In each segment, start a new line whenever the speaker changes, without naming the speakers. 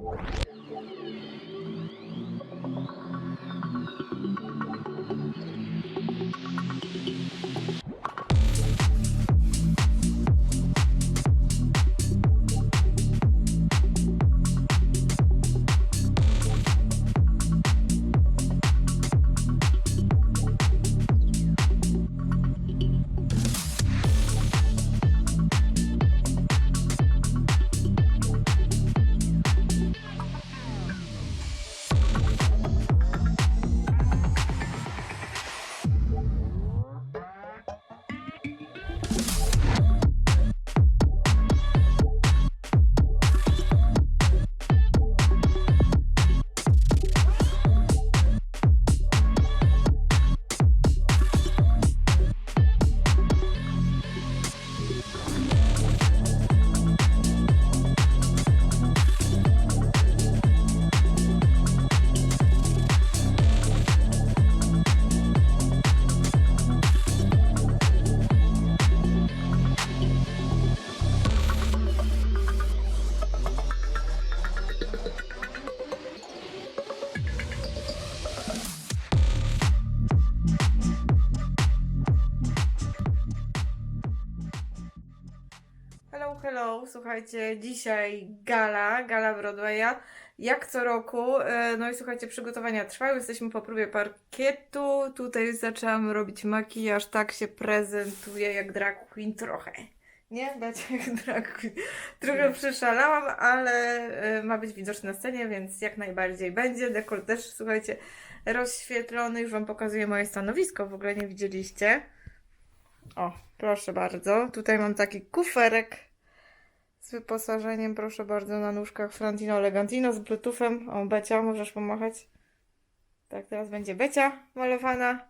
Thank you. Hello, hello, słuchajcie, dzisiaj gala, gala Broadwaya, jak co roku, e, no i słuchajcie, przygotowania trwają, jesteśmy po próbie parkietu, tutaj zaczęłam robić makijaż, tak się prezentuje jak drag queen trochę, nie? Dać jak drag queen, trochę przeszalałam, ale e, ma być widoczny na scenie, więc jak najbardziej będzie, dekor też, słuchajcie, rozświetlony, już Wam pokazuję moje stanowisko, w ogóle nie widzieliście. O, proszę bardzo. Tutaj mam taki kuferek z wyposażeniem, proszę bardzo, na nóżkach Frantino Elegantino z bluetoothem. O, Becia, możesz pomachać. Tak, teraz będzie Becia malowana.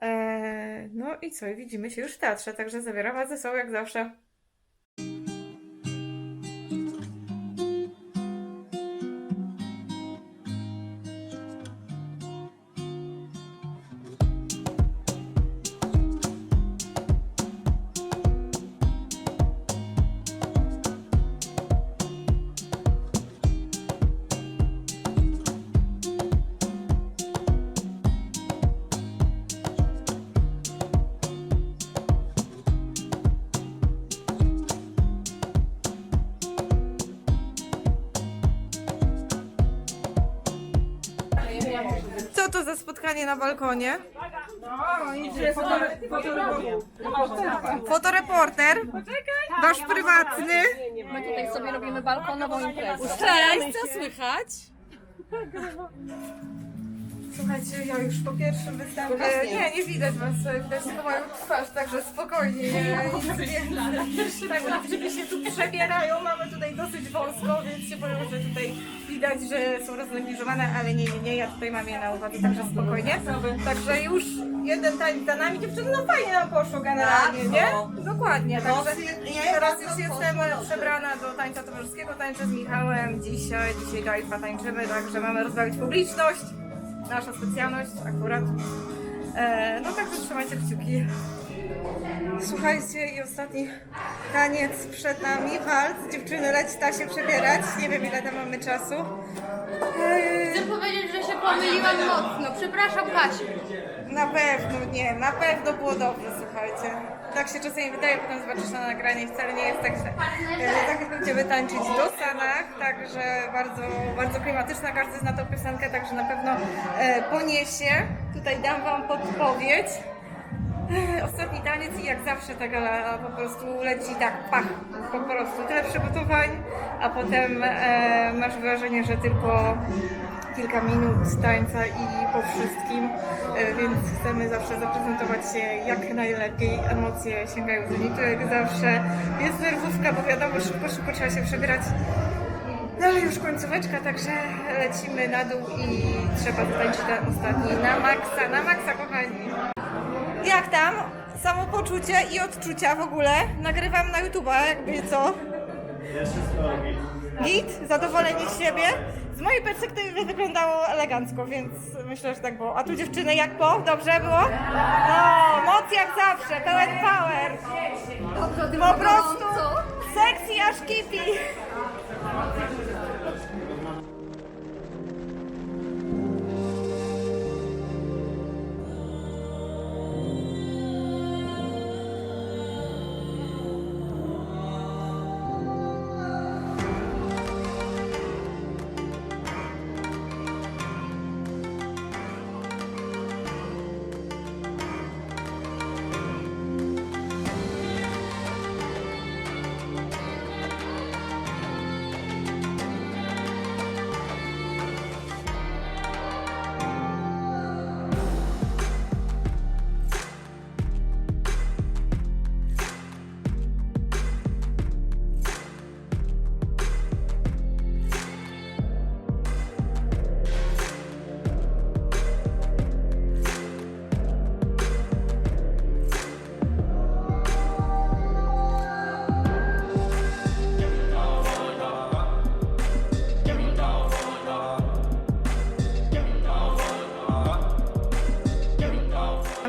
Eee, no i co, widzimy się już w teatrze, także zabieram Was ze sobą jak zawsze. Za spotkanie na balkonie? Fotoreporter, wasz prywatny.
My tutaj sobie robimy balkonową imprezę.
Cześć, co słychać?
Słuchajcie, ja już po pierwszym występie, nie, nie widać was, widać tylko moją twarz, także spokojnie, nie, nic więcej. Tak, dziewczyny się tu przebierają, mamy tutaj dosyć wąsko, więc się boją, że tutaj widać, że są roznegliżowane, ale nie, nie, nie, ja tutaj mam je na uwadze, także spokojnie. Także już jeden tańc za nami, dziewczyny, no fajnie nam poszło generalnie, nie? Dokładnie, także teraz już jestem przebrana do tańca towarzyskiego, tańczę z Michałem dzisiaj, dzisiaj Gajfa tańczymy, także mamy rozbawić publiczność nasza specjalność akurat. E, no także trzymajcie kciuki. Słuchajcie, i ostatni taniec przed nami, walc. Dziewczyny, leci ta się przebierać. Nie wiem ile tam mamy czasu. E,
Chcę powiedzieć, że się pomyliłam mocno. Przepraszam Kasiu.
Na pewno nie, na pewno było dobrze, słuchajcie. Tak się czasami wydaje, potem zobaczysz na nagranie i wcale nie jest tak źle. E, tak jak będziemy tańczyć do Stanach, także bardzo, bardzo klimatyczna, każdy zna tą piosenkę, także na pewno e, poniesie. Tutaj dam Wam podpowiedź. E, Ostatni taniec i jak zawsze ta gala po prostu leci tak, pach, po prostu tyle przygotowań, a potem e, masz wrażenie, że tylko kilka minut tańca i po wszystkim, e, więc chcemy zawsze zaprezentować się jak najlepiej, emocje sięgają zenitu jak zawsze, jest nerwówka, bo wiadomo, szybko, szybko trzeba się przebierać, no ale już końcóweczka, także lecimy na dół i trzeba zatańczyć ten ostatni na maksa, na maksa kochani. Jak tam? Samopoczucie i odczucia w ogóle? Nagrywam na YouTube'a, jakby co? Git? Zadowoleni z siebie? Z mojej perspektywy wyglądało elegancko, więc myślę, że tak było. A tu dziewczyny jak po? Dobrze było? No, moc jak zawsze, pełen power. Po prostu sekcji aż kipi.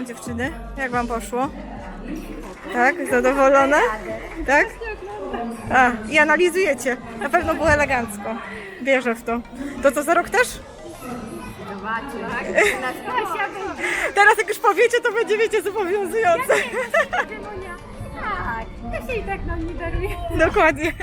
Dziewczyny? Jak wam poszło? Tak? Zadowolone? Tak? A, i analizujecie. Na pewno było elegancko. Wierzę w to. To co, za rok też? Teraz jak już powiecie, to będzie, wiecie, zobowiązujące.
Tak, ja się i tak nam nie daruje.
Dokładnie.